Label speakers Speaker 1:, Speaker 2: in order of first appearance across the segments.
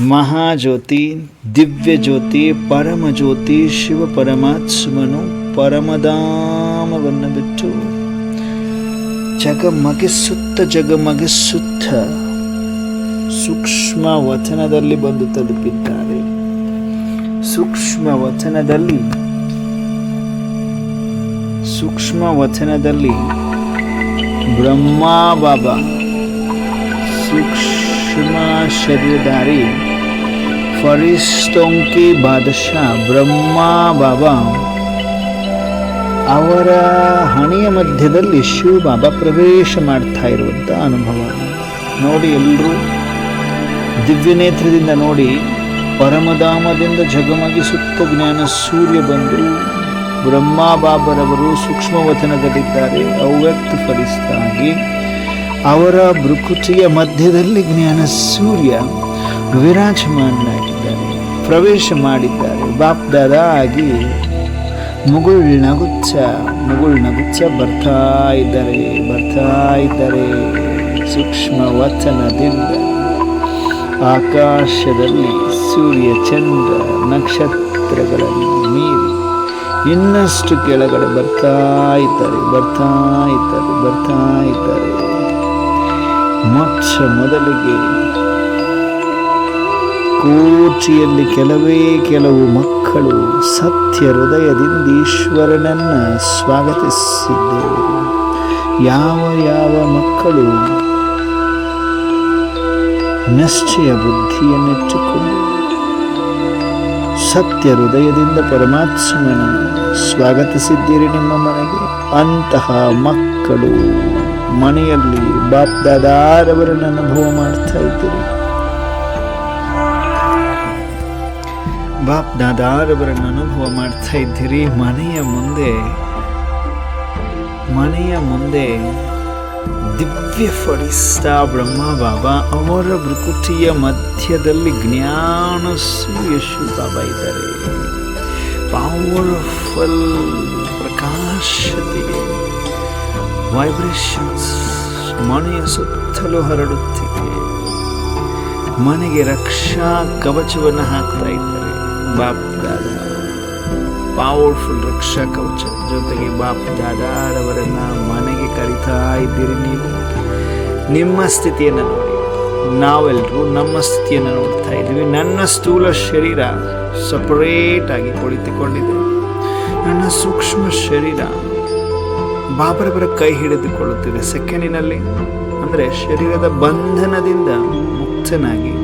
Speaker 1: ಮಹಾಜ್ಯೋತಿ ದಿವ್ಯ ಜ್ಯೋತಿ ಪರಮ ಜ್ಯೋತಿ ಶಿವ ಪರಮಾತ್ಮನು ಪರಮಧಾಮವನ್ನು ಬಿಟ್ಟು ಜಗಮಗಿಸುತ್ತ ಜಗಮಗಿಸುತ್ತ ಸೂಕ್ಷ್ಮ ವಚನದಲ್ಲಿ ಬಂದು ತಲುಪಿದ್ದಾರೆ. ಸೂಕ್ಷ್ಮ ವಚನದಲ್ಲಿ ಸೂಕ್ಷ್ಮ ವಚನದಲ್ಲಿ ಬ್ರಹ್ಮ ಬಾಬಾ ಸೂಕ್ಷ್ಮ ಶರೀರಧಾರಿ ಫರಿಸ್ತೋं ಬಾದಶಾ ಬ್ರಹ್ಮ ಬಾಬಾ. ಅವರ ಹಣೆಯ ಮಧ್ಯದಲ್ಲಿ ಶಿವ ಬಾಬಾ ಪ್ರವೇಶ ಮಾಡ್ತಾ ಇರುವಂಥ ಅನುಭವ. ನೋಡಿ ಎಲ್ಲರೂ ದಿವ್ಯ ನೇತ್ರದಿಂದ ನೋಡಿ ಪರಮಧಾಮದಿಂದ ಜಗಮಗಿಸುತ್ತ ಜ್ಞಾನ ಸೂರ್ಯ ಬಂದು ಬ್ರಹ್ಮಾ ಬಾಬರವರು ಸೂಕ್ಷ್ಮ ವಚನದಲ್ಲಿದ್ದಾರೆ ಅವ್ಯಕ್ತ ಫಲಿಸ್ತಾಗಿ ಅವರ ಭೃಕುಟಿಯ ಮಧ್ಯದಲ್ಲಿ ಜ್ಞಾನ ಸೂರ್ಯ. ವಿರಾಜಮಾನನಾಗಿದ್ದಾರೆ ಪ್ರವೇಶ ಮಾಡಿದ್ದಾರೆ. ಬಾಪ್ದಾದ ಆಗಿ ಮುಗುಳ್ ನಗುಚ್ಚ ಮುಗುಳ್ ನಗುಚ್ಚ ಬರ್ತಾ ಇದ್ದಾರೆ ಬರ್ತಾ ಇದ್ದಾರೆ. ಸೂಕ್ಷ್ಮ ವಚನದಿಂದ ಆಕಾಶದಲ್ಲಿ ಸೂರ್ಯ, ಚಂದ್ರ ನಕ್ಷತ್ರಗಳಲ್ಲಿ ಮೀರಿ ಇನ್ನಷ್ಟು ಕೆಳಗಡೆ ಬರ್ತಾ ಇದ್ದಾರೆ ಬರ್ತಾ ಇದ್ದಾರೆ ಬರ್ತಾ ಇದ್ದಾರೆ. ಮೊಚ್ಚ ಮೊದಲಿಗೆ ಕೋಚಿಯಲ್ಲಿ ಕೆಲವೇ ಕೆಲವು ಮಕ್ಕಳು ಸತ್ಯ ಹೃದಯದಿಂದ ಈಶ್ವರನನ್ನ ಸ್ವಾಗತಿಸಿದ್ದರು. ಯಾವ ಯಾವ ಮಕ್ಕಳು ನಿಶ್ಚಯ ಬುದ್ಧಿಯನ್ನಿಟ್ಟುಕೊಂಡು ಸತ್ಯ ಹೃದಯದಿಂದ ಪರಮಾತ್ಮನನ್ನು ಸ್ವಾಗತಿಸಿದ್ದೀರಿ ನಿಮ್ಮ ಮನೆಗೆ? ಅಂತಹ ಮಕ್ಕಳು ಮನೆಯಲ್ಲಿ ಬಾಪ್ದಾದಾರವರನ್ನು ಅನುಭವ ಮಾಡ್ತಾ ಇದ್ದೀರಿ. ಬಾಪ್ ದಾದಾರವರನ್ನು ಅನುಭವ ಮಾಡ್ತಾ ಇದ್ದೀರಿ. ಮನೆಯ ಮುಂದೆ ಮನೆಯ ಮುಂದೆ ದಿವ್ಯ ಫಡಿಸ್ತಾ ಬ್ರಹ್ಮ ಬಾಬಾ, ಅವರ ಪ್ರಕೃತಿಯ ಮಧ್ಯದಲ್ಲಿ ಜ್ಞಾನ ಸೂಯಶು ಬಾಬಾ ಇದ್ದಾರೆ. ಪವರ್ಫುಲ್ ಪ್ರಕಾಶತೆಗೆ ವೈಬ್ರೇಷನ್ಸ್ ಮನೆಯ ಸುತ್ತಲೂ ಹರಡುತ್ತಿದೆ. ಮನೆಗೆ ರಕ್ಷಾ ಕವಚವನ್ನು ಹಾಕ್ತಾ ಇದ್ದಾರೆ. ಬಾಪ್ ದಾದ ಪವರ್ಫುಲ್ ರಕ್ಷಾ ಕವಚ ಜೊತೆಗೆ ಬಾಪ್ ದಾದಾರವರನ್ನ ಮನೆಗೆ ಕರಿತಾ ಇದ್ದೀರಿ ನೀವು. ನಿಮ್ಮ ಸ್ಥಿತಿಯನ್ನು ನೋಡಿ. ನಾವೆಲ್ಲರೂ ನಮ್ಮ ಸ್ಥಿತಿಯನ್ನು ನೋಡ್ತಾ ಇದ್ದೀವಿ. ನನ್ನ ಸ್ಥೂಲ ಶರೀರ ಸಪರೇಟ್ ಆಗಿ ಕುಳಿತುಕೊಂಡಿದೆ. ನನ್ನ ಸೂಕ್ಷ್ಮ ಶರೀರ ಬಾಬರವರ ಕೈ ಹಿಡಿದುಕೊಳ್ಳುತ್ತಿದೆ ಸೆಕೆಂಡಿನಲ್ಲಿ. ಅಂದರೆ ಶರೀರದ ಬಂಧನದಿಂದ ಮುಕ್ತನಾಗಿ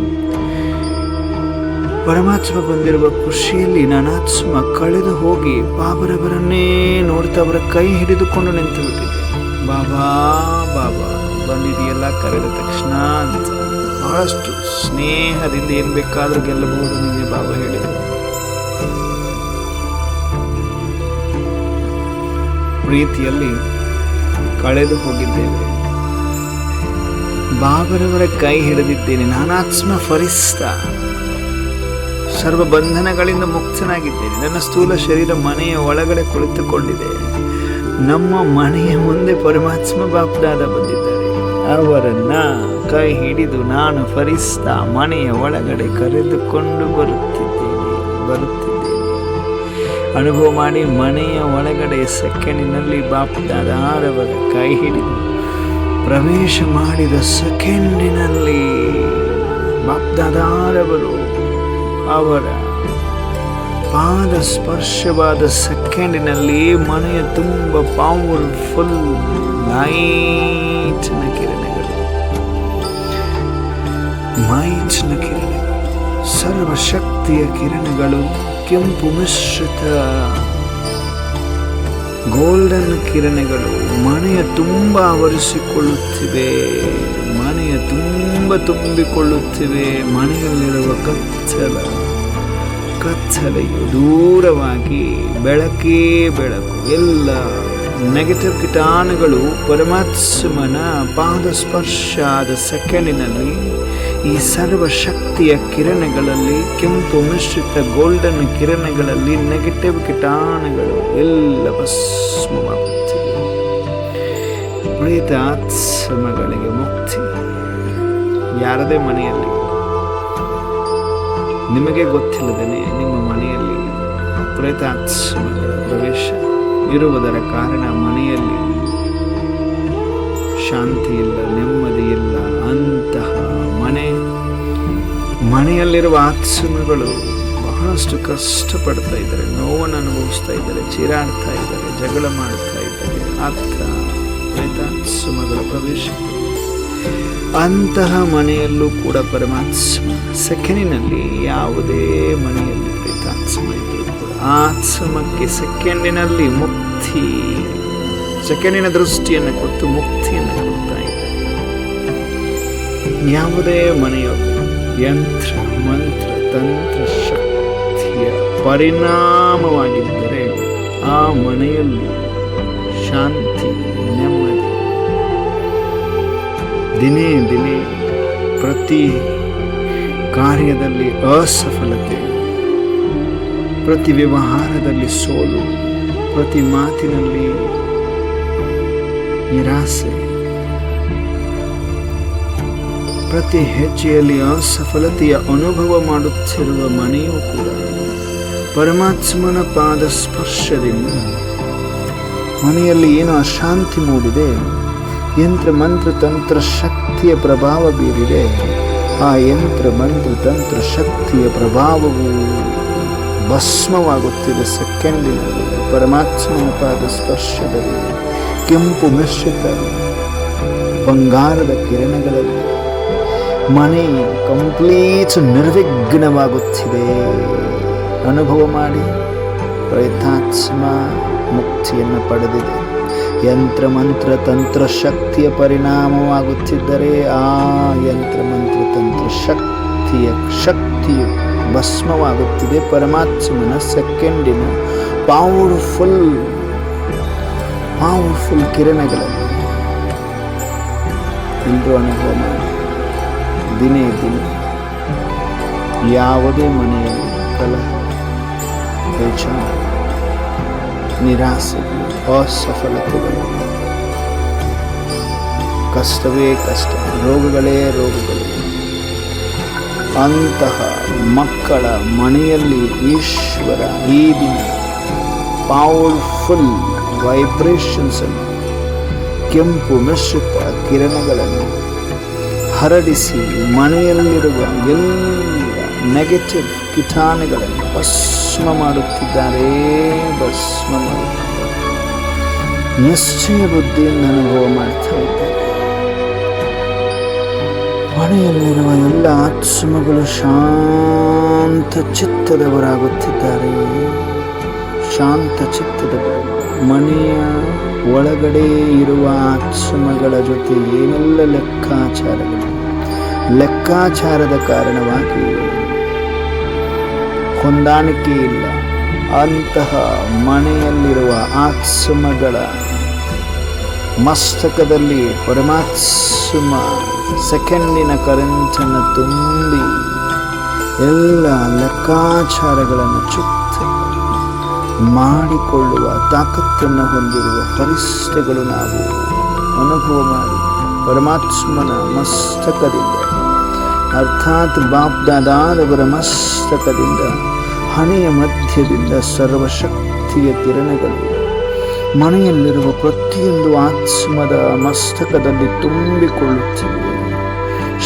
Speaker 1: ಪರಮಾತ್ಮ ಬಂದಿರುವ ಖುಷಿಯಲ್ಲಿ ನಾನಾತ್ಮ ಕಳೆದು ಹೋಗಿ ಬಾಬರವರನ್ನೇ ನೋಡ್ತಾ ಅವರ ಕೈ ಹಿಡಿದುಕೊಂಡು ನಿಂತು ಬಿಟ್ಟಿದ್ದೆ ಬಾಬಾ ಬಾಬಾ, ಬಂದಿದೆಯಲ್ಲ? ಕರೆದ ತಕ್ಷಣ ಅಂತ. ಬಹಳಷ್ಟು ಸ್ನೇಹದಿಂದ ಏನು ಬೇಕಾದರೂ ಗೆಲ್ಲಬಹುದು ನಿನ್ನೆ ಬಾಬಾ ಹೇಳಿದರು. ಪ್ರೀತಿಯಲ್ಲಿ ಕಳೆದು ಹೋಗಿದ್ದೇವೆ. ಬಾಬರವರ ಕೈ ಹಿಡಿದಿದ್ದೇನೆ. ನಾನಾತ್ಮ ಫರಿಸ್ತಾ ಸರ್ವ ಬಂಧನಗಳಿಂದ ಮುಕ್ತನಾಗಿದ್ದೇನೆ. ನನ್ನ ಸ್ಥೂಲ ಶರೀರ ಮನೆಯ ಒಳಗಡೆ ಕುಳಿತುಕೊಂಡಿದೆ. ನಮ್ಮ ಮನೆಯ ಮುಂದೆ ಪರಮಾತ್ಮ ಬಾಪ್ದಾದ ಬಂದಿದ್ದಾರೆ. ಅವರನ್ನ ಕೈ ಹಿಡಿದು ನಾನು ಫರಿಸ್ತಾ ಮನೆಯ ಒಳಗಡೆ ಕರೆದುಕೊಂಡು ಬರುತ್ತಿದ್ದೇನೆ ಬರುತ್ತಿದ್ದೇನೆ. ಅನುಭವ ಮಾಡಿ ಮನೆಯ ಒಳಗಡೆ ಸೆಕೆಂಡಿನಲ್ಲಿ ಬಾಪ್ದಾದಾರವರ ಕೈ ಹಿಡಿದು ಪ್ರವೇಶ ಮಾಡಿದ ಸೆಕೆಂಡಿನಲ್ಲಿ ಬಾಪ್ದಾದಾರವರು ಅವರ ಪಾದ ಸ್ಪರ್ಶವಾದ ಸೆಕೆಂಡಿನಲ್ಲಿ ಮನೆಯ ತುಂಬ ಪವರ್ಫುಲ್ ಲೈಟ್ನ ಕಿರಣಗಳು. ಮೈಚ್ನ ಕಿರಣಗಳು. ಸರ್ವಶಕ್ತಿಯ ಕಿರಣಗಳು, ಕೆಂಪು ಮಿಶ್ರಿತ ಗೋಲ್ಡನ್ ಕಿರಣಗಳು ಮನೆಯ ತುಂಬ ಆವರಿಸಿಕೊಳ್ಳುತ್ತಿವೆ. ಮನೆಯ ತುಂಬ ತುಂಬಿಕೊಳ್ಳುತ್ತಿವೆ. ಮನೆಯಲ್ಲಿರುವ ಕಚ್ಚಲ ಕಚ್ಚಲೆಯು ದೂರವಾಗಿ ಬೆಳಕೇ ಬೆಳಕು, ಎಲ್ಲ ನೆಗೆಟಿವ್ ಕಿಟಾಣುಗಳು ಪರಮಾತ್ಮನ ಪಾದ ಸ್ಪರ್ಶ ಆದ ಸೆಕೆಂಡಿನಲ್ಲಿ ಈ ಸರ್ವಶಕ್ತಿಯ ಕಿರಣಗಳಲ್ಲಿ, ಕೆಂಪು ಮಿಶ್ರಿತ ಗೋಲ್ಡನ್ ಕಿರಣಗಳಲ್ಲಿ ನೆಗೆಟಿವ್ ಕಿಟಾಣುಗಳು ಎಲ್ಲ ಭಸ್ಮವಾಗುತ್ತಿವೆ ಪ್ರೇತ ಆತ್ಮಗಳಿಗೆ ಮುಕ್ತಿ. ಯಾರದೇ ಮನೆಯಲ್ಲಿ, ನಿಮಗೆ ಗೊತ್ತಿಲ್ಲದೇ ನಿಮ್ಮ ಮನೆಯಲ್ಲಿ ಪ್ರೇತಾತ್ಮಗಳ ಪ್ರವೇಶ. ಇರುವುದರ ಕಾರಣ ಮನೆಯಲ್ಲಿ ಶಾಂತಿ ಇಲ್ಲ ನೆಮ್ಮದಿ ಇಲ್ಲ ಅಂತಹ ಮನೆ. ಮನೆಯಲ್ಲಿರುವ ಆತ್ಮಗಳು ಬಹಳಷ್ಟು ಕಷ್ಟಪಡ್ತಾ ಇದ್ದಾರೆ, ನೋವನ್ನು ಅನುಭವಿಸ್ತಾ ಇದ್ದಾರೆ, ಚೀರಾಡ್ತಾ ಇದ್ದಾರೆ, ಜಗಳ ಮಾಡ್ತಾ ಇದ್ದಾರೆ. ಅರ್ಥ ಪ್ರೇತಾತ್ಮಗಳ ಪ್ರವೇಶ ಅಂತಹ ಮನೆಯಲ್ಲೂ ಕೂಡ ಪರಮಾತ್ಮ ಸೆಕೆಂಡಿನಲ್ಲಿ ಯಾವುದೇ ಮನೆಯಲ್ಲಿ ಕೂಡ ಆತ್ಮಕ್ಕೆ ಸೆಕೆಂಡಿನಲ್ಲಿ ಮುಕ್ತಿ, ಸೆಕೆಂಡಿನ ದೃಷ್ಟಿಯನ್ನು ಕೊಟ್ಟು ಮುಕ್ತಿಯನ್ನು ಕೊಡ್ತಾ ಇದ್ದಾರೆ ಯಾವುದೇ ಮನೆಯ ಯಂತ್ರ, ಮಂತ್ರ, ತಂತ್ರ, ಶಕ್ತಿಯ ಪರಿಣಾಮವಾಗಿದ್ದರೆ ಆ ಮನೆಯಲ್ಲಿ ಶಾಂತಿ, ನೆಮ್ಮದಿ ದಿನೇ ದಿನೇ ಪ್ರತಿ ಕಾರ್ಯದಲ್ಲಿ ಅಸಫಲತೆ ಪ್ರತಿ ವ್ಯವಹಾರದಲ್ಲಿ ಸೋಲು, ಪ್ರತಿ ಮಾತಿನಲ್ಲಿ ನಿರಾಸೆ, ಪ್ರತಿ ಹೆಜ್ಜೆಯಲ್ಲಿ ಅಸಫಲತೆಯ ಅನುಭವ ಮಾಡುತ್ತಿರುವ ಮನೆಯೂ ಕೂಡ ಪರಮಾತ್ಮನ ಪಾದ ಸ್ಪರ್ಶದಿಂದ ಮನೆಯಲ್ಲಿ ಏನು ಅಶಾಂತಿ ಮೂಡಿದೆ, ಯಂತ್ರ ಮಂತ್ರ ತಂತ್ರ ಶಕ್ತಿಯ ಪ್ರಭಾವ ಬೀರಿದೆ, ಆ ಯಂತ್ರ ಮಂತ್ರ ತಂತ್ರ ಶಕ್ತಿಯ ಪ್ರಭಾವವು ಭಸ್ಮವಾಗುತ್ತಿದೆ ಸೆಕೆಂಡಿನಲ್ಲಿ, ಪರಮಾತ್ಮನ ಪಾದ ಸ್ಪರ್ಶದಲ್ಲಿ, ಕೆಂಪು ಮಿಶ್ರಿತ ಬಂಗಾರದ ಕಿರಣಗಳಲ್ಲಿ, ಮನೆ ಕಂಪ್ಲೀಟ್ ನಿರ್ವಿಘ್ನವಾಗುತ್ತಿದೆ. ಅನುಭವ ಮಾಡಿ, ಪ್ರಯತ್ನಾತ್ಮ ಮುಕ್ತಿಯನ್ನು ಪಡೆದಿದೆ. ಯಂತ್ರ ಮಂತ್ರ ತಂತ್ರ ಶಕ್ತಿಯ ಪರಿಣಾಮವಾಗುತ್ತಿದ್ದರೆ ಆ ಯಂತ್ರ ಮಂತ್ರ ತಂತ್ರ ಶಕ್ತಿಯ ಶಕ್ತಿಯು ಭಸ್ಮವಾಗುತ್ತಿದೆ. ಪರಮಾತ್ಮನ ಸೆಕೆಂಡಿನ ಪವರ್ಫುಲ್ ಪವರ್ಫುಲ್ ಕಿರಣಗಳಲ್ಲಿ ಎಲ್ಲರೂ ಅನುಭವ ಮಾಡಿ ದಿನೇ ದಿನ ಯಾವುದೇ ಮನೆಯಲ್ಲಿ ಕಲಹ ಬೇಜಾರು ನಿರಾಸೆಗಳು ಅಸಫಲತೆಗಳು, ಕಷ್ಟವೇ ಕಷ್ಟ, ರೋಗಗಳೇ ರೋಗಗಳು. ಅಂತಹ ಮಕ್ಕಳ ಮನೆಯಲ್ಲಿ ಈಶ್ವರ ಈ ದಿನ ಪವರ್ಫುಲ್ ವೈಬ್ರೇಷನ್ಸ್ ಅನ್ನು, ಕೆಂಪು ಮಿಶ್ರಿತ ಕಿರಣಗಳನ್ನು ಹರಡಿಸಿ ಮನೆಯಲ್ಲಿರುವ ಎಲ್ಲ ನೆಗೆಟಿವ್ ಕೀಟಾಣುಗಳನ್ನು ಭಸ್ಮ ಮಾಡುತ್ತಿದ್ದಾರೆ ಭಸ್ಮ ಮಾಡುತ್ತಿದ್ದಾರೆ. ನಿಶ್ಚಯ ಬುದ್ಧಿಯನ್ನು ಅನುಭವ ಮಾಡ್ತಾ ಇದ್ದಾರೆ. ಮನೆಯಲ್ಲಿರುವ ಎಲ್ಲ ಆತ್ಮಗಳು ಶಾಂತ ಚಿತ್ತದವರಾಗುತ್ತಿದ್ದಾರೆ. ಶಾಂತ ಚಿತ್ತದವರು ಮನೆಯ ಒಳಗಡೆ ಇರುವ ಆತ್ಮಗಳ ಜೊತೆ ಏನೆಲ್ಲ ಲೆಕ್ಕಾಚಾರಗಳು? ಲೆಕ್ಕಾಚಾರದ ಕಾರಣವಾಗಿ ಹೊಂದಾಣಿಕೆ ಇಲ್ಲ. ಅಂತಹ ಮನೆಯಲ್ಲಿರುವ ಆತ್ಮಗಳ ಮಸ್ತಕದಲ್ಲಿ ಪರಮಾತ್ಮ ಸೆಕೆಂಡಿನ ಕರೆಂಟನ್ನು ತುಂಬಿ ಎಲ್ಲ ಲೆಕ್ಕಾಚಾರಗಳನ್ನು ಚುಕ್ತ ಮಾಡಿಕೊಳ್ಳುವ ತಾಕತ್ತನ್ನು ಹೊಂದಿರುವ ಪರಿಸ್ಥೆಗಳು ನಾವು ಅನುಭವ ಮಾಡಿ ಪರಮಾತ್ಮನ ಮಸ್ತಕದಿಂದ, ಅರ್ಥಾತ್ ಬಾಪ್ದಾದಾದವರ ಮಸ್ತಕದಿಂದ, ಹಣೆಯ ಮಧ್ಯದಿಂದ ಸರ್ವಶಕ್ತಿಯ ಕಿರಣಗಳು, ಮನೆಯಲ್ಲಿರುವ ಪ್ರತಿಯೊಂದು ಆತ್ಮದ ಮಸ್ತಕದಲ್ಲಿ ತುಂಬಿಕೊಳ್ಳುತ್ತಿವೆ.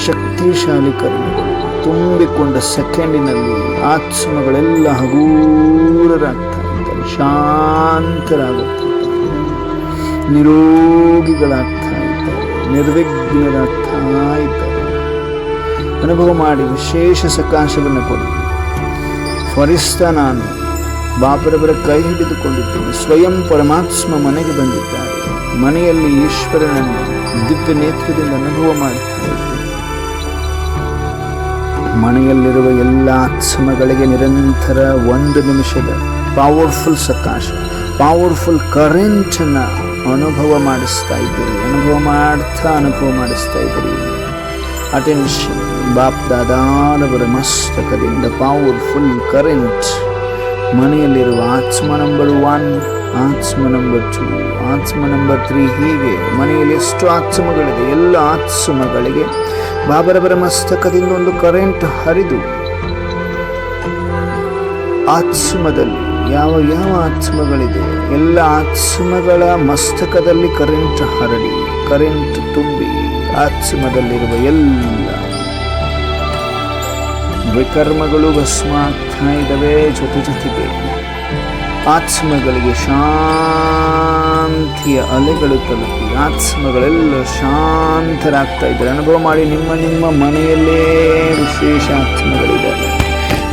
Speaker 1: ಶಕ್ತಿಶಾಲಿ ಕರುಣೆಗಳು ತುಂಬಿಕೊಂಡ ಸೆಕೆಂಡಿನಲ್ಲಿ ಆತ್ಮಗಳೆಲ್ಲ ಹಗೂರರಾಗ್ತಾ ಇದ್ದಾರೆ ಶಾಂತರಾಗುತ್ತಿದ್ದಾರೆ ನಿರೋಗಿಗಳಾಗ್ತಾ ಇದ್ದಾರೆ. ನಿರ್ವಿಘ್ನರಾಗ್ತಾ ಇದ್ದಾರೆ. ಅನುಭವ ಮಾಡಿ ವಿಶೇಷ ಸಕಾಶವನ್ನು ಕೊಡಿ. ಫರಿಸ್ತ ನಾನು ಬಾಪರವರ ಕೈ ಹಿಡಿದುಕೊಂಡಿದ್ದೇನೆ. ಸ್ವಯಂ ಪರಮಾತ್ಮ ಮನೆಗೆ ಬಂದಿದ್ದಾರೆ. ಮನೆಯಲ್ಲಿ ಈಶ್ವರನನ್ನು ದಿವ್ಯ ನೇತ್ರದಿಂದ ಅನುಭವ ಮಾಡ್ತಾ ಇದ್ದೇನೆ ಮನೆಯಲ್ಲಿರುವ ಎಲ್ಲ ಆತ್ಮಗಳಿಗೆ ನಿರಂತರ ಒಂದು ನಿಮಿಷದ ಪವರ್ಫುಲ್ ಸಕಾಶ ಪವರ್ಫುಲ್ ಕರೆಂಟನ್ನು ಅನುಭವ ಮಾಡಿಸ್ತಾ ಇದ್ದೀರಿ. ಅನುಭವ ಮಾಡ್ತಾ, ಅನುಭವ ಮಾಡಿಸ್ತಾ ಇದ್ದೀರಿ. ಅಟೆನ್ಷನ್ ಬಾಪ್ ದಾದಾನವರ ಮಸ್ತಕದಿಂದ ಪವರ್ಫುಲ್ ಕರೆಂಟ್ ಮನೆಯಲ್ಲಿರುವ ಆತ್ಮ ನಂಬರ್ ಒನ್ ಆತ್ಮ ನಂಬರ್ ಟು. ಆತ್ಮ ನಂಬರ್ ತ್ರೀ ಹೀಗೆ ಮನೆಯಲ್ಲಿ ಎಷ್ಟು ಆತ್ಮಗಳಿದೆ? ಎಲ್ಲ ಆತ್ಮಗಳಿಗೆ ಬಾಬರಬರ ಮಸ್ತಕದಿಂದ ಒಂದು ಕರೆಂಟ್ ಹರಿದು ಆತ್ಮದಲ್ಲಿ ಯಾವ ಯಾವ ಆತ್ಮಗಳಿದೆ? ಎಲ್ಲ ಆತ್ಮಗಳ ಮಸ್ತಕದಲ್ಲಿ ಕರೆಂಟ್ ಹರಡಿ ಕರೆಂಟ್ ತುಂಬಿ ಆತ್ಮದಲ್ಲಿರುವ ಎಲ್ಲ ವಿಕರ್ಮಗಳು ಭಸ್ಮ ಇದ್ದಾವೆ ಜೊತೆ ಜೊತೆಗೆ ಆತ್ಮಗಳಿಗೆ ಶಾಂತಿಯ ಅಲೆಗಳು ತಲುಪಿ ಆತ್ಮಗಳೆಲ್ಲ ಶಾಂತರಾಗ್ತಾ ಇದ್ದಾರೆ. ಅನುಭವ ಮಾಡಿ ನಿಮ್ಮ ನಿಮ್ಮ ಮನೆಯಲ್ಲೇ ವಿಶೇಷ ಆತ್ಮಗಳಿದ್ದಾರೆ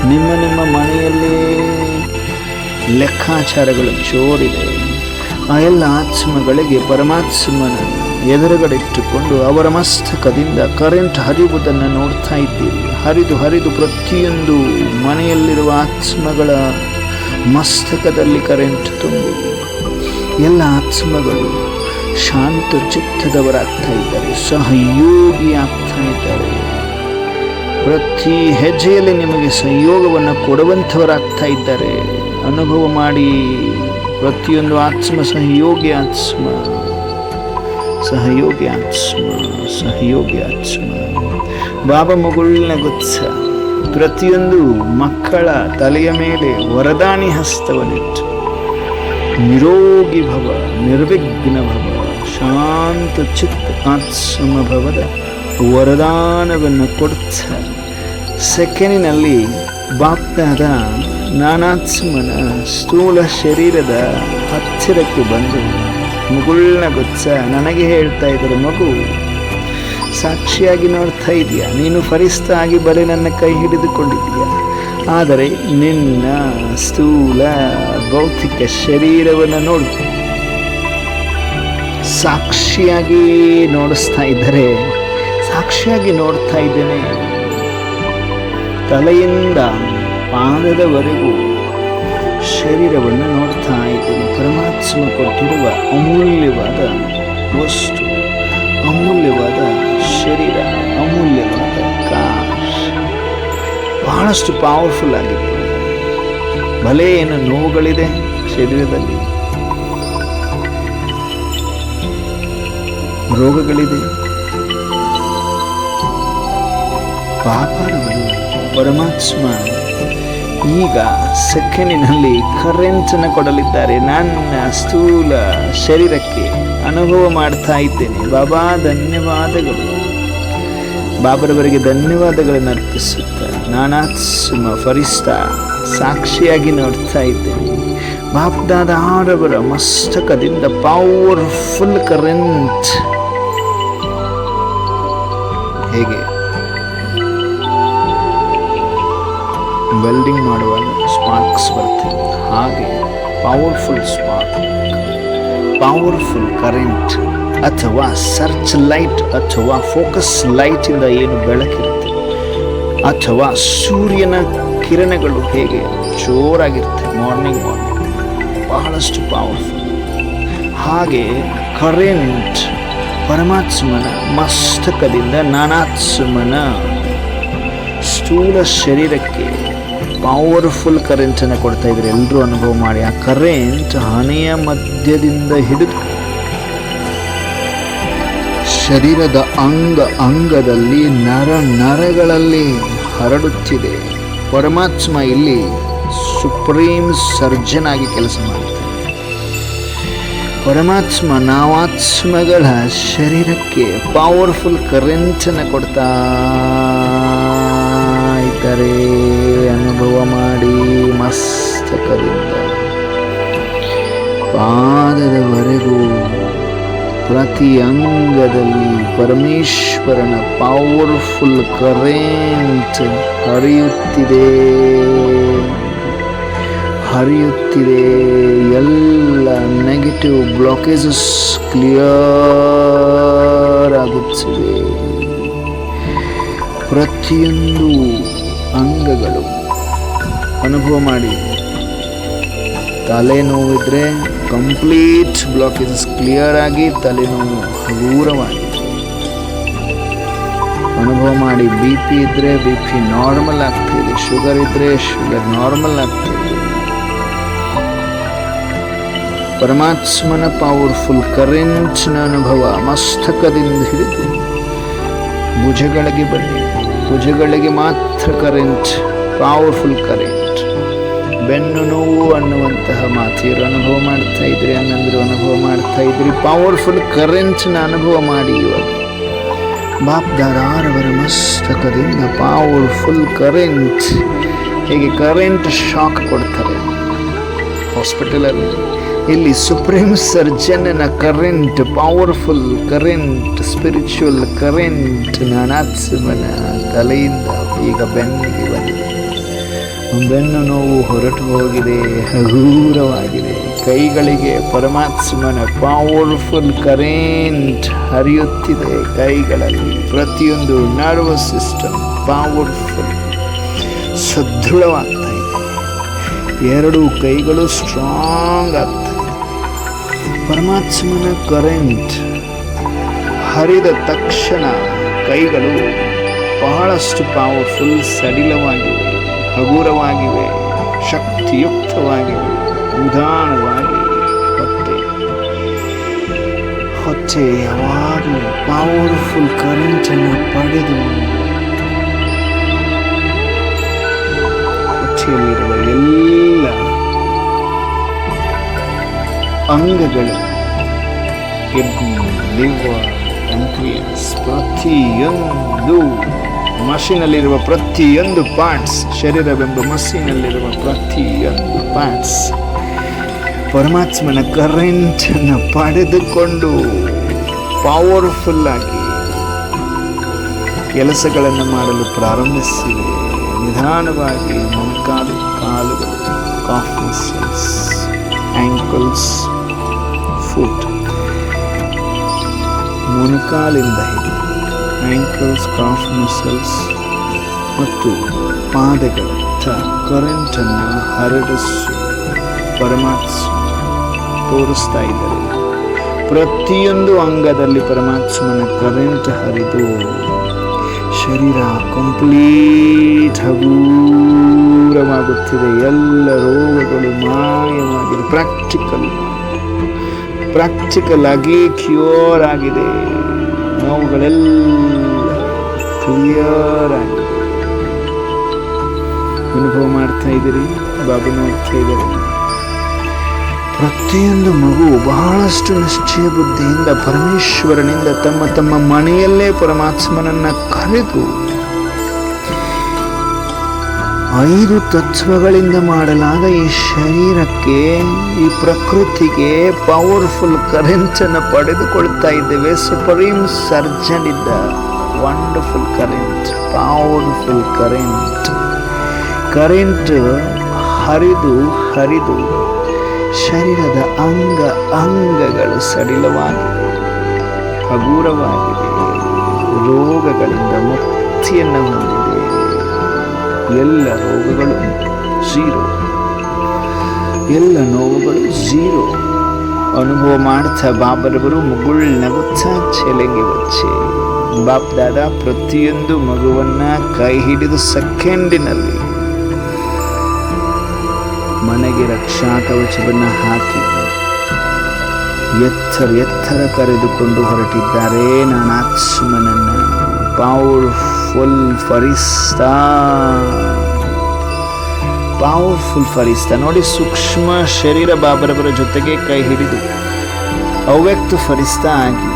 Speaker 1: ನಿಮ್ಮ ನಿಮ್ಮ ಮನೆಯಲ್ಲೇ ಲೆಕ್ಕಾಚಾರಗಳು ಜೋರಿದೆ. ಆ ಎಲ್ಲ ಆತ್ಮಗಳಿಗೆ ಪರಮಾತ್ಮನ ಎದುರುಗಡೆಟ್ಟುಕೊಂಡು ಅವರ ಮಸ್ತಕದಿಂದ ಕರೆಂಟ್ ಹರಿಯುವುದನ್ನು ನೋಡ್ತಾ ಇದ್ದೀರಿ. ಹರಿದು ಹರಿದು ಪ್ರತಿಯೊಂದು ಮನೆಯಲ್ಲಿರುವ ಆತ್ಮಗಳ ಮಸ್ತಕದಲ್ಲಿ ಕರೆಂಟ್ ತುಂಬಿ ಎಲ್ಲ ಆತ್ಮಗಳು ಶಾಂತ ಚಿತ್ತದವರಾಗ್ತಾ ಇದ್ದಾರೆ, ಸಹಯೋಗಿ ಆಗ್ತಾ ಇದ್ದಾರೆ, ಪ್ರತಿ ಹೆಜ್ಜೆಯಲ್ಲಿ ನಿಮಗೆ ಸಂಯೋಗವನ್ನು ಕೊಡುವಂಥವರಾಗ್ತಾ ಇದ್ದಾರೆ, ಅನುಭವ ಮಾಡಿ, ಪ್ರತಿಯೊಂದು ಆತ್ಮ ಸಹಯೋಗಿ ಆತ್ಮ ಸಹಯೋಗಿ ಆತ್ಮ ಸಹಯೋಗಿ ಆತ್ಮ. ಬಾಬಾ ಮಗುಳ್ನ ಗುತ್ಸ. ಪ್ರತಿಯೊಂದು ಮಕ್ಕಳ ತಲೆಯ ಮೇಲೆ ವರದಾನಿ ಹಸ್ತವನಿಟ್ಟು ನಿರೋಗಿ ಭವ, ನಿರ್ವಿಘ್ನ ಭವ, ಶಾಂತ ಚಿತ್ತ ಆತ್ಮ ಭವದ ವರದಾನವನ್ನು ಕೊಡ್ತ ಸೆಕೆಂಡಿನಲ್ಲಿ ಬಾಪ್ತಾದ ನಾನಾತ್ಮನ ಸ್ಥೂಲ ಶರೀರದ ಹತ್ತಿರಕ್ಕೆ ಬಂದು ಮುಗುಳ್ನ ಗೊಚ್ಚ ನನಗೆ ಹೇಳ್ತಾ ಇದ್ದಾರೆ, ಮಗು ಸಾಕ್ಷಿಯಾಗಿ ನೋಡ್ತಾ ಇದೆಯಾ? ನೀನು ಫರಿಸ್ತಾಗಿ ಬಲೆ ನನ್ನ ಕೈ ಹಿಡಿದುಕೊಂಡಿದ್ದೀಯ? ಆದರೆ ನಿನ್ನ ಸ್ಥೂಲ ಭೌತಿಕ ಶರೀರವನ್ನು ನೋಡು. ಸಾಕ್ಷಿಯಾಗಿ ನೋಡಿಸ್ತಾ ಇದ್ದರೆ, ಸಾಕ್ಷಿಯಾಗಿ ನೋಡ್ತಾ ಇದ್ದೇನೆ. ತಲೆಯಿಂದ ಪಾದದವರೆಗೂ ಶರೀರವನ್ನು ನೋಡ್ತಾ ಇದ್ದೇನೆ. ಪರಮಾತ್ಮ ಕೊಟ್ಟಿರುವ ಅಮೂಲ್ಯವಾದ ವಸ್ತು, ಅಮೂಲ್ಯವಾದ ಶರೀರ ಅಮೂಲ್ಯವಾದ ಕಾಶ್. ಬಹಳಷ್ಟು ಪವರ್ಫುಲ್ ಆಗಿದೆ. ಭಲೇ ಏನು ನೋವುಗಳಿದೆ ಶರೀರದಲ್ಲಿ. ರೋಗಗಳಿದೆ. ವ್ಯಾಪಾರಗಳು. ಪರಮಾತ್ಮ ಈಗ ಸೆಕೆಂಡಿನಲ್ಲಿ ಕರೆಂಟನ್ನು ಕೊಡಲಿದ್ದಾರೆ. ನನ್ನ ಸ್ಥೂಲ ಶರೀರಕ್ಕೆ ಅನುಭವ ಮಾಡ್ತಾ ಇದ್ದೇನೆ. ಬಾಬಾ, ಧನ್ಯವಾದಗಳು. ಬಾಬರವರಿಗೆ ಧನ್ಯವಾದಗಳನ್ನು ಅರ್ಪಿಸುತ್ತ ಸುಮ ಫರಿಸ್ತ ಸಾಕ್ಷಿಯಾಗಿ ನೋಡ್ತಾ ಇದ್ದೇನೆ. ಬಾಬ್ದಾದ ಆರವರ ಮಸ್ತಕದಿಂದ ಪವರ್ಫುಲ್ ಕರೆಂಟ್ ಹೇಗೆ? ವೆಲ್ಡಿಂಗ್ ಮಾಡುವಾಗ ಸ್ಪಾರ್ಕ್ಸ್ ಬರ್ತದೆ ಹಾಗೆ ಪವರ್ಫುಲ್ ಸ್ಪಾರ್ಕ್ ಪವರ್ಫುಲ್ ಕರೆಂಟ್ ಅಥವಾ ಸರ್ಚ್ ಲೈಟ್ ಅಥವಾ ಫೋಕಸ್ ಲೈಟಿಂದ ಏನು ಬೆಳಕಿರುತ್ತೆ? ಅಥವಾ ಸೂರ್ಯನ ಕಿರಣಗಳು ಹೇಗೆ ಜೋರಾಗಿರುತ್ತೆ? ಮಾರ್ನಿಂಗ್ ಮಾರ್ನಿಂಗ್ ಬಹಳಷ್ಟು ಪವರ್ಫುಲ್ ಹಾಗೆ ಕರೆಂಟ್ ಪರಮಾತ್ಮನ ಮಸ್ತಕದಿಂದ ನಾನಾತ್ಮನ ಸ್ಥೂಲ ಶರೀರಕ್ಕೆ ಪವರ್ಫುಲ್ ಕರೆಂಟನ್ನು ಕೊಡ್ತಾ ಇದ್ದಾರೆ ಎಲ್ಲರೂ ಅನುಭವ ಮಾಡಿ. ಆ ಕರೆಂಟ್ ಹಣೆಯ ಮಧ್ಯದಿಂದ ಹಿಡಿದು ಶರೀರದ ಅಂಗ ಅಂಗದಲ್ಲಿ ನರ ನರಗಳಲ್ಲಿ ಹರಡುತ್ತಿದೆ. ಪರಮಾತ್ಮ ಇಲ್ಲಿ ಸುಪ್ರೀಂ ಸರ್ಜನ್ ಆಗಿ ಕೆಲಸ ಮಾಡುತ್ತೆ ಪರಮಾತ್ಮ ನಾವಾತ್ಮಗಳ ಶರೀರಕ್ಕೆ ಪವರ್ಫುಲ್ ಕರೆಂಟನ್ನು ಕೊಡ್ತಾ ಅನುಭವ ಮಾಡಿ ಮಸ್ತಕದಿಂದ. ಪಾದದವರೆಗೂ ಪ್ರತಿ ಅಂಗದಲ್ಲಿ ಪರಮೇಶ್ವರನ ಪವರ್ಫುಲ್ ಕರೆಂಟ್ ಹರಿಯುತ್ತಿದೆ. ಹರಿಯುತ್ತಿದೆ. ಎಲ್ಲ ನೆಗೆಟಿವ್ ಬ್ಲಾಕೇಜಸ್ ಕ್ಲಿಯರ್ ಆಗುತ್ತಿದೆ. ಪ್ರತಿಯೊಂದು ಅಂಗಗಳು ಅನುಭವ ಮಾಡಿ. ತಲೆನೋವಿದ್ರೆ ಕಂಪ್ಲೀಟ್ ಬ್ಲಾಕೇಜಸ್ ಕ್ಲಿಯರ್ ಆಗಿ ತಲೆನೋವು ದೂರವಾಗಿ ಅನುಭವ ಮಾಡಿ ಬಿ ಪಿ ಇದ್ದರೆ ಬಿ ಪಿ ನಾರ್ಮಲ್ ಆಗ್ತಿದೆ ಶುಗರ್ ಇದ್ದರೆ ಶುಗರ್ ನಾರ್ಮಲ್ ಆಗ್ತಿದೆ. ಪರಮಾತ್ಮನ ಪವರ್ಫುಲ್ ಕರೆಂಟ್ನ ಅನುಭವ ಮಸ್ತಕದಿಂದ ಹಿಡಿದು ಭುಜಗಳಿಗೆ ಬನ್ನಿ. ಭುಜಗಳಿಗೆ ಮಾತ್ರ ಕರೆಂಟ್ ಪವರ್ಫುಲ್ ಕರೆಂಟ್ ಬೆನ್ನು ನೋವು ಅನ್ನುವಂತಹ ಮಾತಿಯರು ಅನುಭವ ಮಾಡ್ತಾ ಇದ್ರಿ ಅನ್ನಂದ್ರು, ಅನುಭವ ಮಾಡ್ತಾ ಇದ್ರಿ. ಪವರ್ಫುಲ್ ಕರೆಂಟ್ನ ಅನುಭವ ಮಾಡಿ ಇವಾಗ. ಬಾಪ್ ದಾರವರ ಮಸ್ತಕದಿಂದ ಪವರ್ಫುಲ್ ಕರೆಂಟ್ ಹೇಗೆ ಕರೆಂಟ್ ಶಾಕ್ ಕೊಡ್ತಾರೆ? ಹಾಸ್ಪಿಟಲಲ್ಲಿ ಇಲ್ಲಿ supreme ಸರ್ಜನ್ನ current powerful current spiritual current ನಾನಾತ್ಸಮನ ತಲೆಯಿಂದ ಈಗ ಬೆನ್ನಿಗೆ ಬಂದಿದೆ. ಬೆನ್ನು ನೋವು ಹೊರಟು ಹೋಗಿದೆ, ಹಗೂರವಾಗಿದೆ. ಕೈಗಳಿಗೆ ಪರಮಾತ್ಮನ ಪವರ್ಫುಲ್ ಕರೆಂಟ್ ಹರಿಯುತ್ತಿದೆ ಕೈಗಳಲ್ಲಿ. ಪ್ರತಿಯೊಂದು ನರ್ವಸ್ ಸಿಸ್ಟಮ್ ಪವರ್ಫುಲ್ ಸದೃಢವಾಗ್ತಾ ಇದೆ. ಎರಡು ಕೈಗಳು ಸ್ಟ್ರಾಂಗ್ ಆಗ್ತಾ ಇದೆ. ಪರಮಾತ್ಮನ ಕರೆಂಟ್ ಹರಿದ ತಕ್ಷಣ ಕೈಗಳು ಬಹಳಷ್ಟು ಪವರ್ಫುಲ್ ಸಡಿಲವಾಗಿವೆ. ಹಗುರವಾಗಿವೆ, ಶಕ್ತಿಯುಕ್ತವಾಗಿವೆ, ನಿಧಾನವಾಗಿ ಹೊಟ್ಟೆ ಹೊಟ್ಟೆ ಯಾವಾಗಲೂ ಪವರ್ಫುಲ್ ಕರೆಂಟನ್ನು ಪಡೆದು ಹೊಟ್ಟೆಯಲ್ಲಿರುವ ಎಲ್ಲ ಅಂಗಗಳು ಲಿವರ್ ಪಂಕ್ರಿಯಸ್ ಪ್ರತಿಯೊಂದು ಮಷಿನಲ್ಲಿರುವ ಪ್ರತಿಯೊಂದು ಪಾರ್ಟ್ಸ್ ಶರೀರವೆಂಬ ಮಷಿನಲ್ಲಿರುವ ಪ್ರತಿಯೊಂದು ಪಾರ್ಟ್ಸ್ ಪರಮಾತ್ಮನ ಕರೆಂಟನ್ನು ಪಡೆದುಕೊಂಡು ಪವರ್ಫುಲ್ಲಾಗಿ ಕೆಲಸಗಳನ್ನು ಮಾಡಲು ಪ್ರಾರಂಭಿಸಿವೆ. ನಿಧಾನವಾಗಿ ಮೊಣಕಾಲು ಕಾಲುಗಳು ಕಾಫ್ ಮಸಲ್ಸ್ ಆಂಕಲ್ಸ್ ಫುಟ್ ಮೊಣಕಾಲಿಂದ ಹಿಡಿದು ಆಂಕಲ್ಸ್ ಕಾಫ್ ಮಸಲ್ಸ್ ಮತ್ತು ಪಾದಗಳತ್ತ ಕರೆಂಟನ್ನು ಹರಡಿಸು. ಪರಮಾತ್ಮ ತೋರಿಸ್ತಾ ಇದ್ದಾರೆ. ಪ್ರತಿಯೊಂದು ಅಂಗದಲ್ಲಿ ಪರಮಾತ್ಮನ ಕರೆಂಟ್ ಹರಿದು ಶರೀರ ಕಂಪ್ಲೀಟ್ ಹಗೂರವಾಗುತ್ತಿದೆ ಎಲ್ಲ ರೋಗಗಳು ಮಾಯವಾಗಿದೆ. ಪ್ರಾಕ್ಟಿಕಲ್ ಪ್ರಾಕ್ಟಿಕಲ್ ಆಗಿ ಕ್ಯೂರ್ ಆಗಿದೆ. ನೋವುಗಳೆಲ್ಲ ಕ್ಲಿಯರ್ ಆಗಿ ಅನುಭವ ಮಾಡ್ತಾ ಇದ್ದೀರಿ, ಬಾಬು ನೋಡ್ತಾ ಇದ್ದಾರೆ. ಪ್ರತಿಯೊಂದು ಮಗು ಬಹಳಷ್ಟು ನಿಶ್ಚಯ ಬುದ್ಧಿಯಿಂದ, ಪರಮೇಶ್ವರನಿಂದ ತಮ್ಮ ತಮ್ಮ ಮನೆಯಲ್ಲೇ ಪರಮಾತ್ಮನನ್ನು ಕರೆದು ಐದು ತತ್ವಗಳಿಂದ ಮಾಡಲಾದ ಈ ಶರೀರಕ್ಕೆ, ಈ ಪ್ರಕೃತಿಗೆ ಪವರ್ಫುಲ್ ಕರೆಂಟನ್ನು ಪಡೆದುಕೊಳ್ತಾ ಇದ್ದೇವೆ. ಸುಪ್ರೀಂ ಸರ್ಜನ್ ಇದ್ದ wonderful current powerful current current ಹರಿದು ಹರಿದು ಶರೀರದ ಅಂಗ ಅಂಗಗಳು ಸಡಿಲವಾಗಿವೆ ಹಗೂರವಾಗಿದೆ, ರೋಗಗಳಿಂದ ಮುಕ್ತಿಯನ್ನು ಹೊಂದಿದೆ. ಎಲ್ಲ ರೋಗಗಳು ಝೀರೋ ಎಲ್ಲ ನೋವುಗಳು ಝೀರೋ ಅನುಭವ ಮಾಡ್ತಾ ಬಾಬರವರು ಮುಗುಳ್ನಗುತ್ತಾ ಚೆಲೆಗೆ ಬಚ್ಚೆ ಬಾಪ್ ದಾದ ಪ್ರತಿಯೊಂದು ಮಗುವನ್ನ ಕೈ ಹಿಡಿದು ಸೆಕೆಂಡಿನಲ್ಲಿ ಮನೆಗೆ ರಕ್ಷಾ ಕವಚವನ್ನು ಹಾಕಿ. ಎತ್ತರ ಎತ್ತರ ಕರೆದುಕೊಂಡು ಹೊರಟಿದ್ದಾರೆ ನಾನಾತ್ಮನನ್ನ ಪವರ್ಫುಲ್ ಫರಿಸ್ತಾ ಪವರ್ಫುಲ್ ಫರಿಸ್ತಾ ನೋಡಿ ಸೂಕ್ಷ್ಮ ಶರೀರ ಬಾಬರವರ ಜೊತೆಗೆ ಕೈ ಹಿಡಿದು ಅವ್ಯಕ್ತ ಫರಿಸ್ತಾ ಆಗಿ.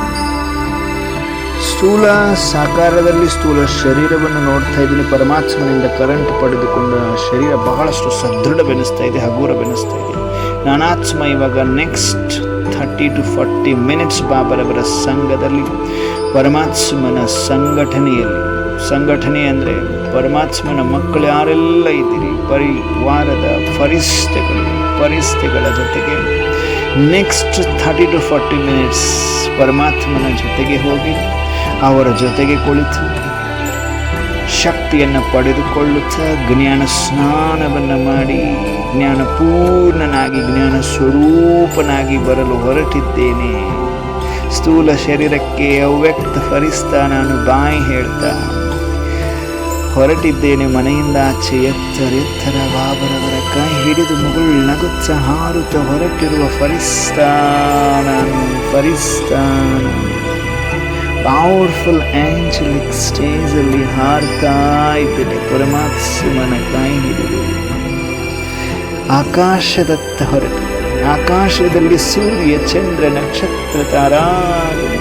Speaker 1: ಸ್ಥೂಲ ಸಾಕಾರದಲ್ಲಿ ಸ್ಥೂಲ ಶರೀರವನ್ನು ನೋಡ್ತಾ ಇದ್ದೀನಿ. ಪರಮಾತ್ಮನಿಂದ ಕರೆಂಟ್ ಪಡೆದುಕೊಂಡ ಶರೀರ ಬಹಳಷ್ಟು ಸದೃಢವೆನಿಸ್ತಾ ಇದೆ, ಹಗುರವೆನಿಸ್ತಾ ಇದೆ. ನಾನಾತ್ಮ ಇವಾಗ next thirty to forty minutes ಬಾಬರವರ ಸಂಘದಲ್ಲಿ. ಪರಮಾತ್ಮನ ಸಂಘಟನೆಯಲ್ಲಿ. ಸಂಘಟನೆ ಅಂದರೆ ಪರಮಾತ್ಮನ ಮಕ್ಕಳು ಯಾರೆಲ್ಲ ಇದ್ದೀರಿ? ಪರಿವಾರದ ಪರಿಸ್ಥಿತಿಗಳು ಪರಿಸ್ಥಿತಿಗಳ ಜೊತೆಗೆ next thirty to forty minutes ಪರಮಾತ್ಮನ ಜೊತೆಗೆ ಹೋಗಿ ಅವರ ಜೊತೆಗೆ ಕುಳಿತು ಶಕ್ತಿಯನ್ನು ಪಡೆದುಕೊಳ್ಳುತ್ತಾ ಜ್ಞಾನ ಸ್ನಾನವನ್ನು ಮಾಡಿ ಜ್ಞಾನ ಪೂರ್ಣನಾಗಿ, ಜ್ಞಾನ ಸ್ವರೂಪನಾಗಿ ಬರಲು ಹೊರಟಿದ್ದೇನೆ. ಸ್ಥೂಲ ಶರೀರಕ್ಕೆ ಅವ್ಯಕ್ತ ಫರಿಸ್ತಾ ನಾನು ಬಾಯಿ ಹೇಳ್ತಾ ಹೊರಟಿದ್ದೇನೆ. ಮನೆಯಿಂದ ಆಚೆ ಎತ್ತರ ಎತ್ತರ ಬಾಬರವರ ಕೈ ಹಿಡಿದು ಮುಗುಳ್ ನಗುತ್ತ ಹಾರುತ್ತ ಹೊರಟಿರುವ ಫರಿಸ್ತಾ ನಾನು ಫರಿಸ್ತಾ ಪವರ್ಫುಲ್ ಆಂಜಲಿಕ್ ಸ್ಟೇಜಲ್ಲಿ ಹಾರ್ತಾ ಇದ್ದೇನೆ ಪರಮಾತ್ಮನ ಕೈ ಹಿಡಿದು ಆಕಾಶದತ್ತ ಹೊರಟು ಆಕಾಶದಲ್ಲಿ ಸೂರ್ಯ ಚಂದ್ರ ನಕ್ಷತ್ರ ತಾರಾಗಳು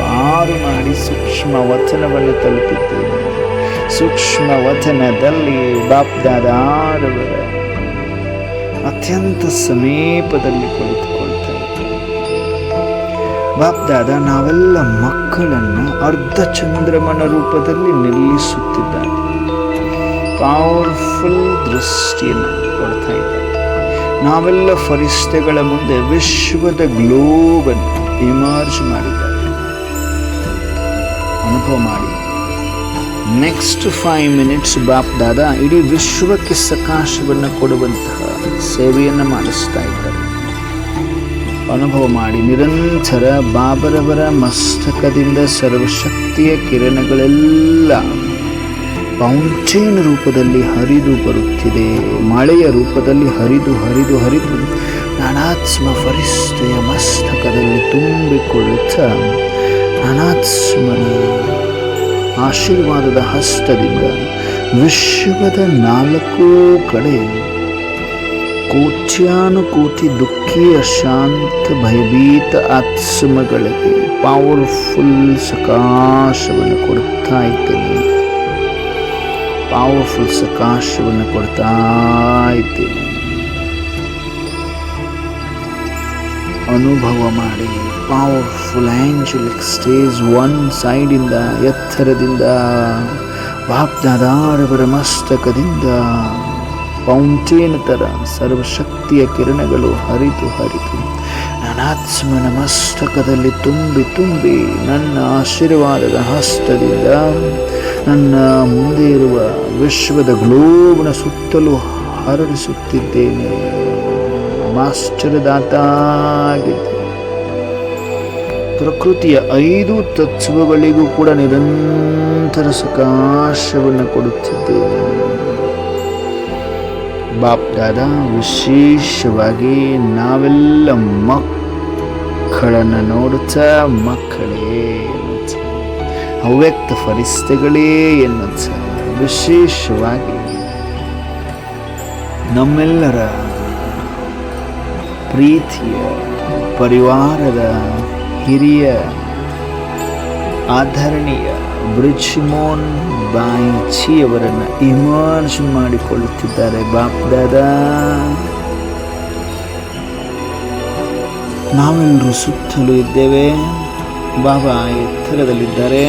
Speaker 1: ಪಾರು ಮಾಡಿ ಸೂಕ್ಷ್ಮ ವಚನವನ್ನು ತಲುಪಿದ್ದೇನೆ ಸೂಕ್ಷ್ಮ ವಚನದಲ್ಲಿ ಬಾಪ್ದಾದಾರವರ ಅತ್ಯಂತ ಸಮೀಪದಲ್ಲಿ ಇದ್ದೇನೆ ಬಾಪ್ದಾದ ನಾವೆಲ್ಲ ಮಕ್ಕಳನ್ನು ಅರ್ಧ ಚಂದ್ರಮನ ರೂಪದಲ್ಲಿ ನಿಲ್ಲಿಸುತ್ತಿದ್ದಾರೆ. ಪವರ್ಫುಲ್ ದೃಷ್ಟಿಯನ್ನು ಕೊಡ್ತಾ ಇದ್ದಾರೆ. ನಾವೆಲ್ಲ ಫರಿಸ್ತೆಗಳ ಮುಂದೆ ವಿಶ್ವದ ಗ್ಲೋಬನ್ನು ಇಮರ್ಜ್ ಮಾಡಿದ್ದಾರೆ. ಅನುಭವ ಮಾಡಿ. ನೆಕ್ಸ್ಟ್ ಫೈವ್ ಮಿನಿಟ್ಸ್ ಬಾಪ್ ದಾದ ಇಡೀ ವಿಶ್ವಕ್ಕೆ ಸಕಾಶವನ್ನು ಕೊಡುವಂತಹ ಸೇವೆಯನ್ನು ಮಾಡಿಸ್ತಾ ಇದ್ದಾರೆ. ಅನುಭವ ಮಾಡಿ ನಿರಂತರ ಬಾಬರವರ ಮಸ್ತಕದಿಂದ ಸರ್ವಶಕ್ತಿಯ ಕಿರಣಗಳೆಲ್ಲ ಫೌಂಟೇನ್ ರೂಪದಲ್ಲಿ ಹರಿದು ಬರುತ್ತಿದೆ, ಮಳೆಯ ರೂಪದಲ್ಲಿ ಹರಿದು ಹರಿದು ಹರಿದು ನಾನಾತ್ಮ ಪರಿಸ್ಥೆಯ ಮಸ್ತಕದಲ್ಲಿ ತುಂಬಿಕೊಳ್ಳುತ್ತಾ ನಾನಾತ್ಮನ ಆಶೀರ್ವಾದದ ಹಸ್ತದಿಂದ ವಿಶ್ವದ ನಾಲ್ಕು ಕಡೆ ಕೋಟ್ಯಾನುಕೋಟಿ ದುಃಖಿ ಅಶಾಂತ ಭಯಭೀತ ಆತ್ಮಗಳಿಗೆ ಪವರ್ಫುಲ್ ಸಕಾಶವನ್ನು ಕೊಡ್ತಾ ಇದ್ದೇನೆ. ಪವರ್ಫುಲ್ ಸಕಾಶವನ್ನು ಕೊಡ್ತಾ ಇದ್ದೇನೆ. ಅನುಭವ ಮಾಡಿ ಪವರ್ಫುಲ್ ಆ್ಯಂಜಲಿಕ್ ಸ್ಟೇಜ್ ಒನ್ ಸೈಡಿಂದ ಎತ್ತರದಿಂದ ಬಾಪ್ದಾದಾರವರ ಮಸ್ತಕದಿಂದ ಫೌಂಟೇನ್ ಥರ ಸರ್ವಶಕ್ತಿಯ ಕಿರಣಗಳು ಹರಿತು ಹರಿತು ನನಾತ್ಮನ ಮಸ್ತಕದಲ್ಲಿ ತುಂಬಿ ತುಂಬಿ ನನ್ನ ಆಶೀರ್ವಾದದ ಹಸ್ತದಿಂದ ನನ್ನ ಮುಂದೆ ಇರುವ ವಿಶ್ವದ ಗ್ಲೋಬ್ನ ಸುತ್ತಲೂ ಹರಡಿಸುತ್ತಿದ್ದೇನೆ. ಮಾಶ್ಚರ್ಯದಾತ ಪ್ರಕೃತಿಯ ಐದು ತತ್ವಗಳಿಗೂ ಕೂಡ ನಿರಂತರ ಸಕಾಶವನ್ನು ಕೊಡುತ್ತಿದ್ದೇನೆ. ಬಾಪ್ ದಾದ, ವಿಶೇಷವಾಗಿ ನಾವೆಲ್ಲ ಮಕ್ಕಳನ್ನು ನೋಡುತ್ತಾ ಮಕ್ಕಳೇ ಅವ್ಯಕ್ತ ಫರಿಸ್ತೆಗಳೇ ಎನ್ನುತ್ತಾ. ವಿಶೇಷವಾಗಿ ನಮ್ಮೆಲ್ಲರ ಪ್ರೀತಿಯ ಪರಿವಾರದ ಹಿರಿಯ ಆಧರಣೀಯ ಬ್ರಿಜ್ಮೋನ್ ಬಾಯಿಚಿಯವರನ್ನು ಇಮರ್ಜ್ ಮಾಡಿಕೊಳ್ಳುತ್ತಿದ್ದಾರೆ. ಬಾಪ್ದಾದ ನಾವೆಲ್ಲರೂ ಸುತ್ತಲೂ ಇದ್ದೇವೆ. ಬಾಬಾ ಎತ್ತರದಲ್ಲಿದ್ದಾರೆ.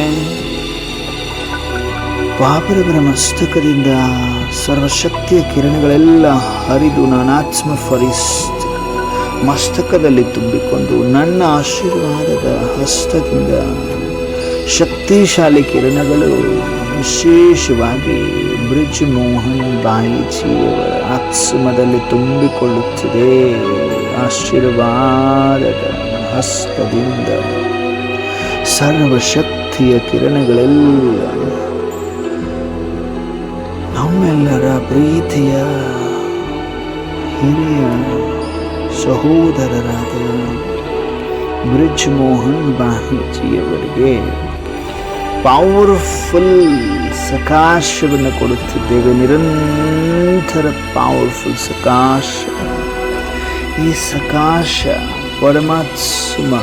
Speaker 1: ಬಾಬರವರ ಮಸ್ತಕದಿಂದ ಸರ್ವಶಕ್ತಿಯ ಕಿರಣಗಳೆಲ್ಲ ಹರಿದು ನಾನಾತ್ಮ ಫರಿಸ್ ಮಸ್ತಕದಲ್ಲಿ ತುಂಬಿಕೊಂಡು ನನ್ನ ಆಶೀರ್ವಾದದ ಹಸ್ತದಿಂದ ಶಕ್ತಿಶಾಲಿ ಕಿರಣಗಳು ವಿಶೇಷವಾಗಿ ಬ್ರಿಜ್ ಮೋಹನ್ ಬಾಯಿಜಿಯವರ ಆತ್ಮದಲ್ಲಿ ತುಂಬಿಕೊಳ್ಳುತ್ತಿದೆ. ಆಶೀರ್ವಾದದ ಹಸ್ತದಿಂದ ಸರ್ವಶಕ್ತಿಯ ಕಿರಣಗಳೆಲ್ಲ ನಮ್ಮೆಲ್ಲರ ಪ್ರೀತಿಯ ಹಿರಿಯ ಸಹೋದರರಾದ ಬ್ರಿಜ್ ಮೋಹನ್ ಬಾಹಿಜಿಯವರಿಗೆ ಪವರ್ಫುಲ್ ಸಕಾಶವನ್ನು ಕೊಡುತ್ತಿದ್ದೇವೆ ನಿರಂತರ ಪವರ್ಫುಲ್ ಸಕಾಶ ಈ ಸಕಾಶ ಪರಮಾತ್ಮ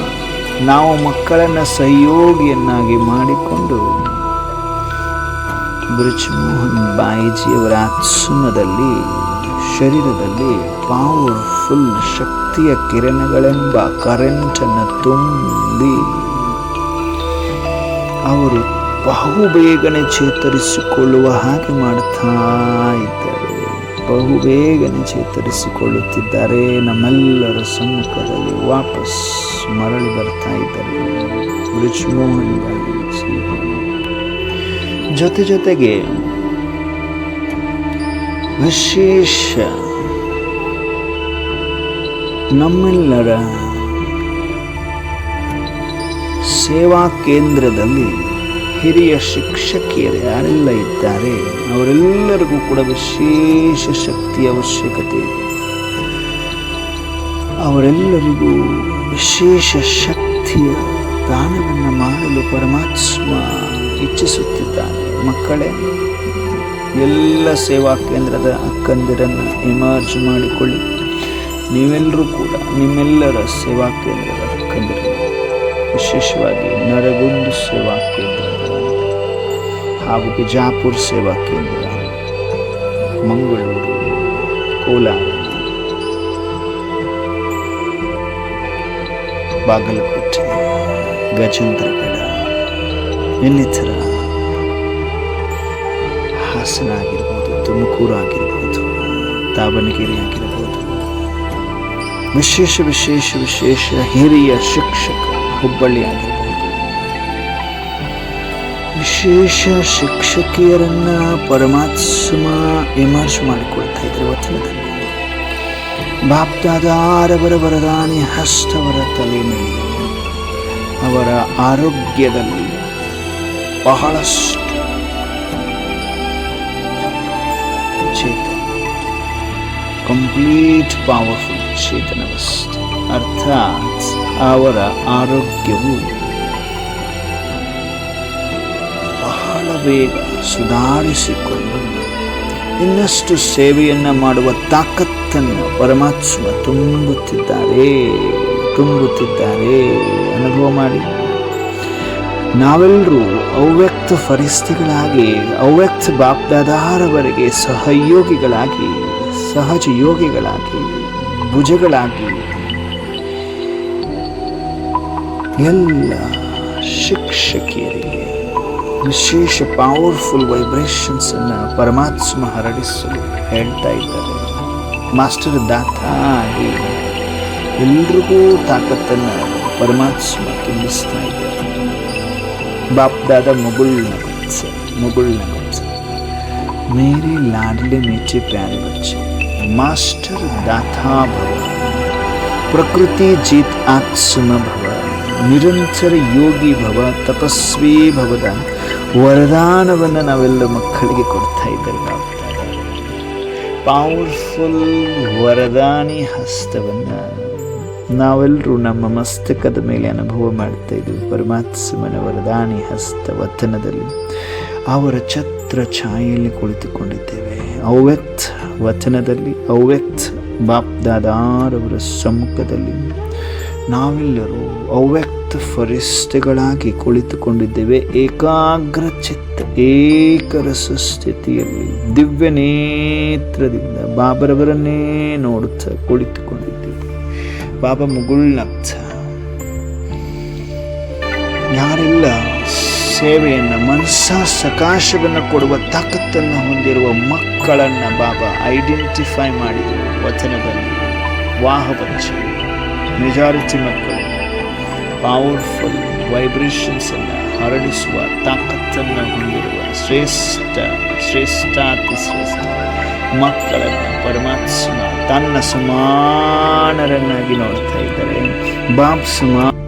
Speaker 1: ನಾವು ಮಕ್ಕಳನ್ನು ಸಹಯೋಗಿಯನ್ನಾಗಿ ಮಾಡಿಕೊಂಡು ಬ್ರಿಜ್ಮೋಹನ್ ಬಾಯಿಜಿಯವರ ಆತ್ಮದಲ್ಲಿ, ಶರೀರದಲ್ಲಿ ಪವರ್ಫುಲ್ ಶಕ್ತಿಯ ಕಿರಣಗಳೆಂಬ ಕರೆಂಟನ್ನು ತುಂಬಿ ಅವರು ಬಹುಬೇಗನೆ ಚೇತರಿಸಿಕೊಳ್ಳುವ ಹಾಗೆ ಮಾಡ್ತಾ ಇದ್ದಾರೆ. ಬಹುಬೇಗನೆ ಚೇತರಿಸಿಕೊಳ್ಳುತ್ತಿದ್ದಾರೆ. ನಮ್ಮೆಲ್ಲರ ಸಮ್ಮುಖದಲ್ಲಿ ವಾಪಸ್ ಮರಳಿ ಬರ್ತಾ ಇದ್ದಾರೆ. ಬ್ರಿಜ್ಮೋಹನ್ ಜೊತೆ ಜೊತೆಗೆ ವಿಶೇಷ ನಮ್ಮೆಲ್ಲರ ಸೇವಾ ಕೇಂದ್ರದಲ್ಲಿ ಹಿರಿಯ ಶಿಕ್ಷಕಿಯರು ಯಾರೆಲ್ಲ ಇದ್ದಾರೆ, ಅವರೆಲ್ಲರಿಗೂ ಕೂಡ ವಿಶೇಷ ಶಕ್ತಿಯ ಅವಶ್ಯಕತೆ. ಇದೆ ಅವರೆಲ್ಲರಿಗೂ ವಿಶೇಷ ಶಕ್ತಿಯ ದಾನವನ್ನು ಮಾಡಲು ಪರಮಾತ್ಮ ಇಚ್ಛಿಸುತ್ತಿದ್ದಾನೆ. ಮಕ್ಕಳೇ, ಎಲ್ಲ ಸೇವಾ ಕೇಂದ್ರದ ಅಕ್ಕಂದಿರನ್ನು ಎಮರ್ಜ್ ಮಾಡಿಕೊಳ್ಳಿ. ನೀವೆಲ್ಲರೂ ಕೂಡ ನಿಮ್ಮೆಲ್ಲರ ಸೇವಾ ಕೇಂದ್ರದ ಅಕ್ಕಂದಿರನ್ನು ವಿಶೇಷವಾಗಿ ನರಗುಂದು ಸೇವಾ ಕೇಂದ್ರ ಹಾಗೂ ಬಿಜಾಪುರ ಸೇವಾ ಕೇಂದ್ರ ಮಂಗಳೂರು ಕೋಲಾರ ಬಾಗಲಕೋಟೆ ಗಜೇಂದ್ರಗಡ ಇನ್ನಿತರ ಹಾಸನ ಆಗಿರ್ಬೋದು ತುಮಕೂರು ಆಗಿರ್ಬೋದು ದಾವಣಗೆರೆ ಆಗಿರ್ಬೋದು ವಿಶೇಷ ವಿಶೇಷ ವಿಶೇಷ ಹಿರಿಯ ಶಿಕ್ಷಕ ಹುಬ್ಬಳ್ಳಿ ಆಗಿರಬಹುದು ವಿಶೇಷ ಶಿಕ್ಷಕಿಯರನ್ನ ಪರಮಾತ್ಮ ಎಮರ್ಜ್ ಮಾಡಿಕೊಳ್ತಾ ಇದ್ರೆ ವಚನದಲ್ಲಿ. ಬಾಪ್ದಾದಾರವರ ವರದಾನಿ ಹಸ್ತವರ ತಲೆ ಮೇಲೆ ಅವರ ಆರೋಗ್ಯದಲ್ಲಿ ಬಹಳಷ್ಟು ಚೇತನ. Complete powerful ಚೇತನವಸ್ತು. ಅರ್ಥಾತ್ ಅವರ ಆರೋಗ್ಯವು ಬಹಳ ಬೇಗ ಸುಧಾರಿಸಿಕೊಂಡು ಇನ್ನಷ್ಟು ಸೇವೆಯನ್ನು ಮಾಡುವ ತಾಕತ್ತನ್ನು ಪರಮಾತ್ಮ ತುಂಬುತ್ತಿದ್ದಾರೆ ತುಂಬುತ್ತಿದ್ದಾರೆ ಅನುಭವ ಮಾಡಿ. ನಾವೆಲ್ಲರೂ ಅವ್ಯಕ್ತ ಪರಿಸ್ಥಿತಿಗಳಾಗಿ, ಅವ್ಯಕ್ತ ಬಾಪ್ದಾದಾರವರೆಗೆ ಸಹಯೋಗಿಗಳಾಗಿ ಸಹಜ ಯೋಗಿಗಳಾಗಿ ಭುಜಗಳಾಗಿ ಎಲ್ಲ ಶಿಕ್ಷಕಿಯರಿಗೆ ವಿಶೇಷ ಪವರ್ಫುಲ್ ವೈಬ್ರೇಷನ್ಸನ್ನು ಪರಮಾತ್ಮ ಹರಡಿಸಲು ಹೇಳ್ತಾ ಇದ್ದಾರೆ. ಮಾಸ್ಟರ್ ದಾತ ಆಗಿ ಎಲ್ರಿಗೂ ತಾಕತ್ತನ್ನು ಪರಮಾತ್ಮ ತುಂಬಿಸ್ತಾ ಇದ್ದಾರೆ. ಬಾಪ್ದಾದ ಮಗುಳನ್ನ ಬಚ್ಚ ಮಗುಳನ್ನ ಬಚ್ಚ ಮೇರೆ ಲಾಡ್ಲಿ ಮೇಚೆ ಪ್ಯಾರೆ ಬಚ್ಚೆ. ಮಾಸ್ಟರ್ ದಾತಾ ಭವ. ಪ್ರಕೃತಿ ಜೀತ್ ಆತ್ಮ ಭವ. ನಿರಂತರ ಯೋಗಿ ಭವ ತಪಸ್ವಿ ಭವದ ವರದಾನವನ್ನು ನಾವೆಲ್ಲ ಮಕ್ಕಳಿಗೆ ಕೊಡ್ತಾ ಇದ್ದಾರೆ ಪವರ್ಫುಲ್ ವರದಾನಿ ಹಸ್ತವನ್ನು ನಾವೆಲ್ಲರೂ ನಮ್ಮ ಮಸ್ತಕದ ಮೇಲೆ ಅನುಭವ ಮಾಡ್ತಾ ಇದ್ದೀವಿ. ಪರಮಾತ್ಮನ ವರದಾನಿ ಹಸ್ತ ವತನದಲ್ಲಿ ಅವರ ಛತ್ರ ಛಾಯೆಯಲ್ಲಿ ಕುಳಿತುಕೊಂಡಿದ್ದೇವೆ. ಅವ್ಯಕ್ತ ವಚನದಲ್ಲಿ ಅವ್ಯಕ್ತ ಬಾಪ್ ದಾದಾರವರ ಸಮ್ಮುಖದಲ್ಲಿ ನಾವೆಲ್ಲರೂ ಅವ್ಯಕ್ತ ಫರಿಸ್ತೆಗಳಾಗಿ ಕುಳಿತುಕೊಂಡಿದ್ದೇವೆ. ಏಕಾಗ್ರ ಚಿತ್ತ, ಏಕರಸ ಸ್ಥಿತಿಯಲ್ಲಿ, ದಿವ್ಯ ನೇತ್ರದಿಂದ ಬಾಬರವರನ್ನೇ ನೋಡುತ್ತಾ ಕುಳಿತುಕೊಂಡಿದ್ದೇವೆ. ಬಾಬಾ ಮುಗುಳ್ನಗ್ತ ಯಾರೆಲ್ಲ ಸೇವೆಯನ್ನು, ಮನಸ್ಸ ಸಕಾಶವನ್ನು ಕೊಡುವ ತಾಕತ್ತನ್ನು ಹೊಂದಿರುವ ಮಕ್ಕಳನ್ನು ಬಾಬಾ ಐಡೆಂಟಿಫೈ ಮಾಡಿದರು. ವಚನದಲ್ಲಿ ವಾಹಬಚ್ಚ ಮೆಜಾರಿಟಿ ಮಕ್ಕಳು ಪವರ್ಫುಲ್ ವೈಬ್ರೇಷನ್ಸನ್ನು ಹರಡಿಸುವ ತಾಕತ್ತನ್ನು ಹೊಂದಿರುವ ಶ್ರೇಷ್ಠ, ಶ್ರೇಷ್ಠಾತಿ ಶ್ರೇಷ್ಠ ಮಕ್ಕಳನ್ನು ಪರಮಾತ್ಮ ತನ್ನ ಸಮಾನರನ್ನಾಗಿ ನೋಡ್ತಾ ಇದ್ದಾರೆ. ಬಾಬ್ ಸಮಾನ